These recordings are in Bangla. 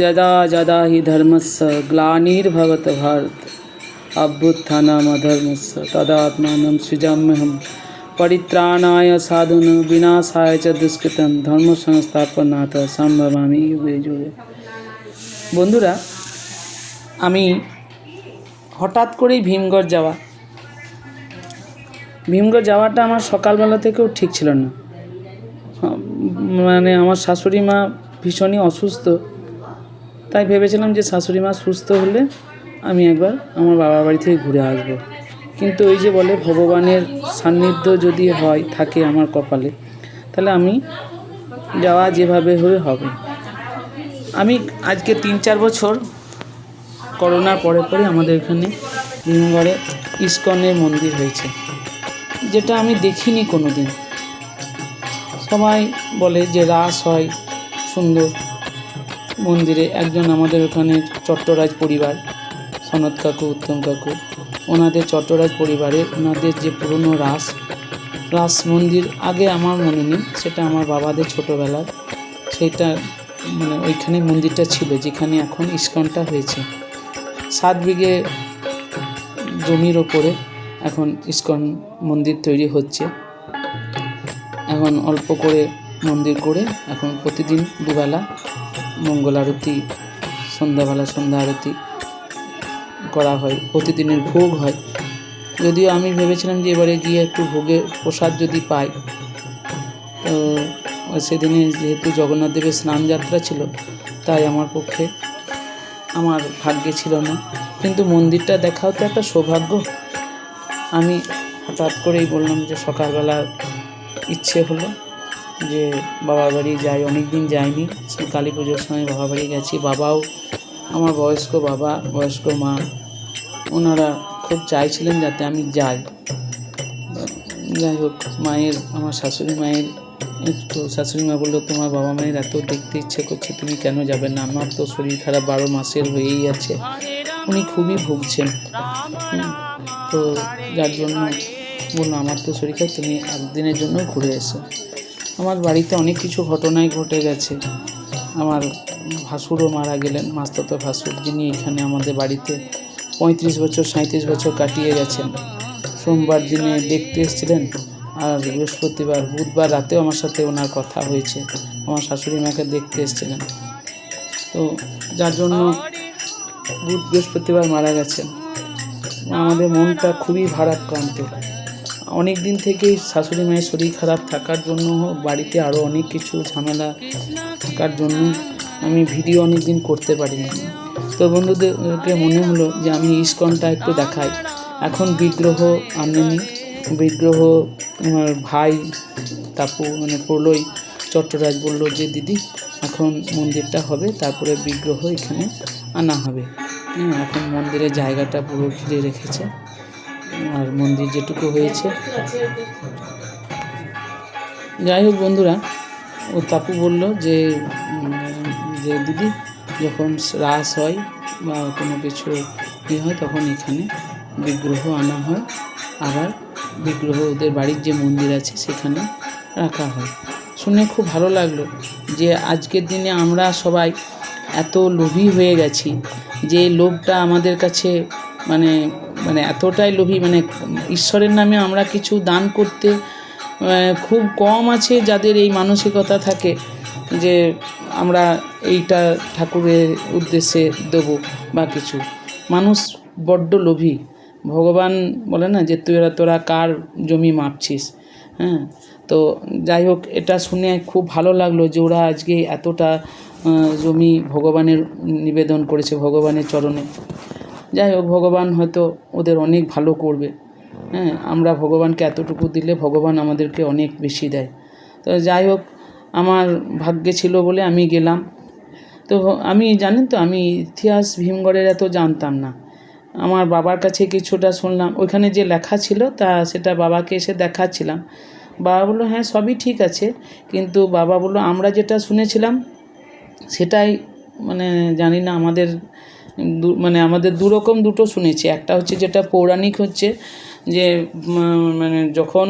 যদা যদা হি ধর্মস্য গ্লানির্ভবত ভারত অভ্যুত্থানাম অধর্মস্য তদাত্মানম সৃজাম্যহম পরিত্রাণায় সাধুন বিনাশায় চ দুষ্কৃতম ধর্ম সংস্থাপনাথ সম্ভবামি যুগে যুগে বন্ধুরা, আমি হঠাৎ করেই ভীমগড় যাওয়া। ভীমগড় যাওয়াটা আমার সকালবেলা থেকেও ঠিক ছিল না। মানে আমার শাশুড়ি মা ভীষণই অসুস্থ। তাই ভেবেছিলাম যে শাশুড়ি মা সুস্থ হলে আমি একবার আমার বাবার বাড়ি থেকে ঘুরে আসব। কিন্তু ওই যে বলে ভগবানের সান্নিধ্য যদি হয়, থাকে আমার কপালে, তাহলে আমি যাওয়া যেভাবে হয়ে হবে। আমি আজকে তিন চার বছর করোনার পরে পরে আমাদের এখানে ভীমগড়ে ইস্কনের মন্দির হয়েছে, যেটা আমি দেখিনি কোনো দিন সবাই বলে যে রাস হয়, সুন্দর। মন্দিরে একজন আমাদের ওখানে চট্টরাজ পরিবার, সনৎ কাকু, উত্তম কাকু, ওনাদের চট্টরাজ পরিবারে ওনাদের যে পুরনো রাস রাস মন্দির আগে আমার মনে নেই, সেটা আমার বাবাদের ছোটোবেলার, সেটা মানে ওইখানে মন্দিরটা ছিল, যেখানে এখন ইস্কনটা হয়েছে। সাত বিঘে জমির ওপরে এখন ইস্কন মন্দির তৈরি হচ্ছে। এখন অল্প করে মন্দির করে এখন প্রতিদিন দুবেলা মঙ্গল আরতি, সন্ধ্যাবেলা সন্ধ্যা আরতি করা হয়, প্রতিদিনের ভোগ হয়। যদিও আমি ভেবেছিলাম যে এবারে গিয়ে একটু ভোগের প্রসাদ যদি পাই, তো সেদিনে যেহেতু জগন্নাথ দেবের স্নান যাত্রা ছিল, তাই আমার পক্ষে আমার ভাগ্যে ছিল না। কিন্তু মন্দিরটা দেখাও তো একটা সৌভাগ্য। আমি হঠাৎ করেই বললাম যে সকালবেলা ইচ্ছে হলো যে বাবার বাড়ি যাই অনেক দিন যাইনি কালী পুজোর সময় বাবা বাড়ি গেছি। বাবাও আমার বয়স্ক বাবা, বয়স্ক মা, ওনারা খুব চাইছিলেন যাতে আমি যাই। যাই হোক মায়ের, আমার শাশুড়ি মায়ের তো শাশুড়ি মা বলল, তোমার বাবা মায়ের এত দেখতে ইচ্ছে করছে, তুমি কেন যাবে না? আমার তো শরীর খারাপ, বারো মাসের হয়েই আছে। উনি খুবই ভুগছেন। তো যার জন্য বলল, আমার তো শরীর খারাপ, তুমি একদিনের জন্য ঘুরে এসো। আমার বাড়িতে অনেক কিছু ঘটনাই ঘটে গেছে। আমার ভাসুরও মারা গেলেন, মাস্তত ভাসুর, যিনি এখানে আমাদের বাড়িতে পঁয়ত্রিশ বছর সাঁত্রিশ বছর কাটিয়ে গেছেন। সোমবার দিনে দেখতে এসেছিলেন, আর বৃহস্পতিবার, বুধবার রাতেও আমার সাথে ওনার কথা হয়েছে। আমার শাশুড়ি মাকে দেখতে এসেছিলেন। তো যার জন্য বুধ বৃহস্পতিবার মারা গেছেন। আমাদের মনটা খুবই ভারাক্রান্ত। অনেক দিন থেকেই শাশুড়ি মায়ের শরীর খারাপ থাকার জন্য বাড়িতে আরও অনেক কিছু ঝামেলা থাকার জন্য আমি ভিডিও অনেক দিন করতে পারিনি। তো বন্ধুদেরকে মনে হলো যে আমি ইস্কনটা একটু দেখাই। এখন বিগ্রহ আনেনি। বিগ্রহ, আমার ভাই, তাপু মানে প্রলয় চট্টরাজ বলল যে, দিদি, এখন মন্দিরটা হবে, তারপরে বিগ্রহ এখানে আনা হবে। এখন মন্দিরের জায়গাটা পুরো ঘিরে রেখেছে। আর মন্দির যেটুকু হয়েছে। যাই হোক বন্ধুরা, ও তাপু বলল যে যে দিদি, যখন রাস হয় বা কোনো কিছু ইয়ে হয়, তখন এখানে বিগ্রহ আনা হয়। আবার বিগ্রহ ওদের বাড়ির যে মন্দির আছে, সেখানে রাখা হয়। শুনে খুব ভালো লাগল যে, আজকের দিনে আমরা সবাই এত লোভী হয়ে গেছি যে, লোভটা আমাদের কাছে মানে মানে এতটাই লোভী মানে ঈশ্বরের নামে আমরা কিছু দান করতে খুব কম আছে যাদের এই মানসিকতা থাকে যে আমরা এইটা ঠাকুরের উদ্দেশ্যে দেবো বা কিছু। মানুষ বড্ড লোভী। ভগবান বলে না যে তোরা তোরা কার জমি মাপছিস হ্যাঁ? তো যাই হোক, এটা শুনে খুব ভালো লাগল যে ওরা আজকে এতটা জমি ভগবানের নিবেদন করেছে, ভগবানের চরণে। যাই হোক, ভগবান হয়তো ওদের অনেক ভালো করবে। হ্যাঁ আমরা ভগবানকে এতটুকু দিলে ভগবান আমাদেরকে অনেক বেশি দেয়। তো যাই হোক, আমার ভাগ্যে ছিল বলে আমি গেলাম। তো আমি, জানেন তো, আমি ইতিহাস ভীমগড়ের এত জানতাম না। আমার বাবার কাছে কিছুটা শুনলাম। ওইখানে যে লেখা ছিল, তা সেটা বাবাকে এসে দেখাচ্ছিলাম। বাবা বলল হ্যাঁ সবই ঠিক আছে। কিন্তু বাবা বলল, আমরা যেটা শুনেছিলাম, সেটাই মানে জানি না আমাদের মানে আমাদের দুরকম দুটো শুনেছি। একটা হচ্ছে যেটা পৌরাণিক হচ্ছে যে মানে যখন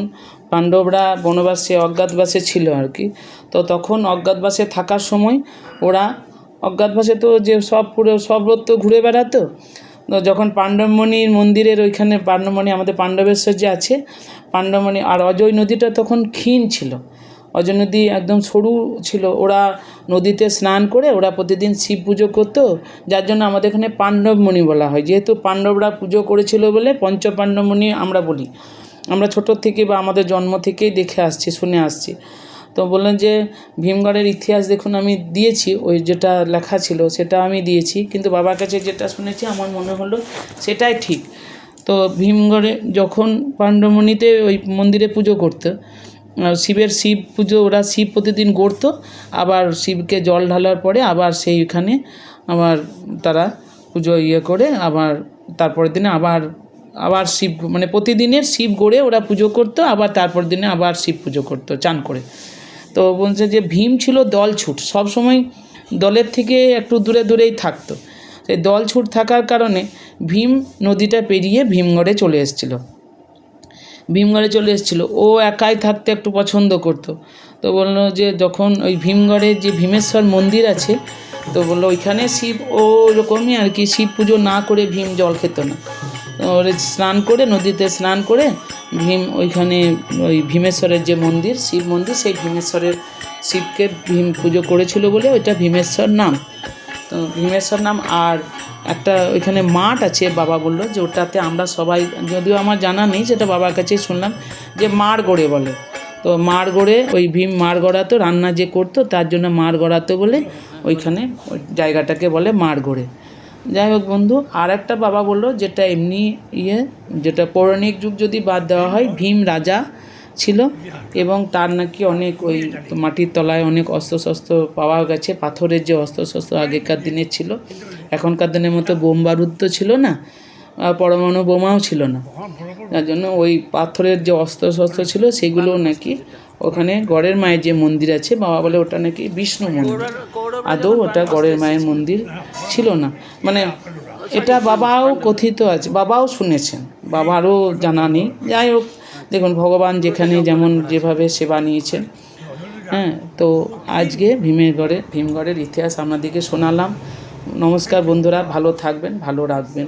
পাণ্ডবরা বনবাসে, অজ্ঞাতবাসে ছিল আর কি, তো তখন অজ্ঞাতবাসে থাকার সময় ওরা, অজ্ঞাতবাসে তো যে সব পুরো তো ঘুরে বেড়াতো, তো যখন পাণ্ডবমণির মন্দিরের ওইখানে, পাণ্ডবমণি আমাদের পাণ্ডবেশ্বর যে আছে, পাণ্ডবমণি আর অজয় নদীটা তখন ক্ষীণ ছিল। অজয় নদী একদম সরু ছিল। ওরা নদীতে স্নান করে ওরা প্রতিদিন শিব পুজো করতো। যার জন্য আমাদের এখানে পাণ্ডবমণি বলা হয়। যেহেতু পাণ্ডবরা পুজো করেছিল বলে পঞ্চপাণ্ডবমণি আমরা বলি। আমরা ছোট থেকে বা আমাদের জন্ম থেকেই দেখে আসছি, শুনে আসছি। তো বললেন যে, ভীমগড়ের ইতিহাস দেখুন, আমি দিয়েছি, ওই যেটা লেখা ছিল সেটা আমি দিয়েছি। কিন্তু বাবার কাছে যেটা শুনেছি, আমার মনে হলো সেটাই ঠিক। তো ভীমগড়ে যখন পাণ্ডবমণিতে ওই মন্দিরে পুজো করতো শিবের শিব পুজো, ওরা শিব প্রতিদিন গড়তো, আবার শিবকে জল ঢালার পরে আবার সেইখানে আবার তারা পুজো ইয়ে করে, আবার তারপরের দিনে আবার আবার শিব মানে প্রতিদিনের শিব গড়ে ওরা পুজো করতো, আবার তারপর দিনে আবার শিব পুজো করতো, চান করে। তো বলছে যে ভীম ছিল দল ছুট সবসময় দলের থেকে একটু দূরে দূরেই থাকতো। সেই দল ছুট থাকার কারণে ভীম নদীটা পেরিয়ে ভীমগড়ে চলে এসেছিল। ভীমগড়ে চলে এসেছিল। ও একাই থাকতে একটু পছন্দ করতো। তো বলল যে যখন ওই ভীমগড়ে যে ভীমেশ্বর মন্দির আছে, তো বলল ওইখানে শিব, ও ওরকমই আর কি, শিব পুজো না করে ভীম জল খেত না। ওরে স্নান করে, নদীতে স্নান করে ভীম ওইখানে ওই ভীমেশ্বরের যে মন্দির, শিব মন্দির, সেই ভীমেশ্বরের শিবকে ভীম পুজো করেছিল বলে ওইটা ভীমেশ্বর নাম। তো ভীমেশ্বর নাম আর একটা ওইখানে মাঠ আছে, বাবা বলল, যে ওটাতে আমরা সবাই, যদিও আমার জানা নেই, সেটা বাবার কাছেই শুনলাম, যে মার গড়ে বলে। তো মার গড়ে ওই ভীম মার গড়াতো রান্না যে করতো, তার জন্য মার গড়াতো বলে ওইখানে ওই জায়গাটাকে বলে মার গড়ে যাই হোক বন্ধু আর একটা বাবা বলল, যেটা এমনি ইয়ে যেটা পৌরাণিক যুগ যদি বাদ দেওয়া হয়, ভীম রাজা ছিল এবং তার নাকি অনেক ওই মাটির তলায় অনেক অস্ত্রশস্ত্র পাওয়া গেছে। পাথরের যে অস্ত্রশস্ত্র আগেকার দিনে ছিল, এখনকার দিনের মতো বোম বারুদ তো ছিল না পরমাণু বোমাও ছিল না। তার জন্য ওই পাথরের যে অস্ত্রশস্ত্র ছিল, সেগুলো নাকি ওখানে গড়ের মায়ের যে মন্দির আছে, বাবা বলে ওটা নাকি বিষ্ণু মন্দির। আদৌ ওটা গড়ের মায়ের মন্দির ছিল না। মানে এটা বাবাও কথিত আছে, বাবাও শুনেছেন বাবারও জানা নেই। যাই হোক দেখুন, ভগবান যেখানে যেমন যেভাবে সেবা নিয়েছেন হ্যাঁ তো আজকে ভীমের গড়ে ভীমগড়ের ইতিহাস আপনাদেরকে শোনালাম। নমস্কার বন্ধুরা, ভালো থাকবেন, ভালো রাখবেন।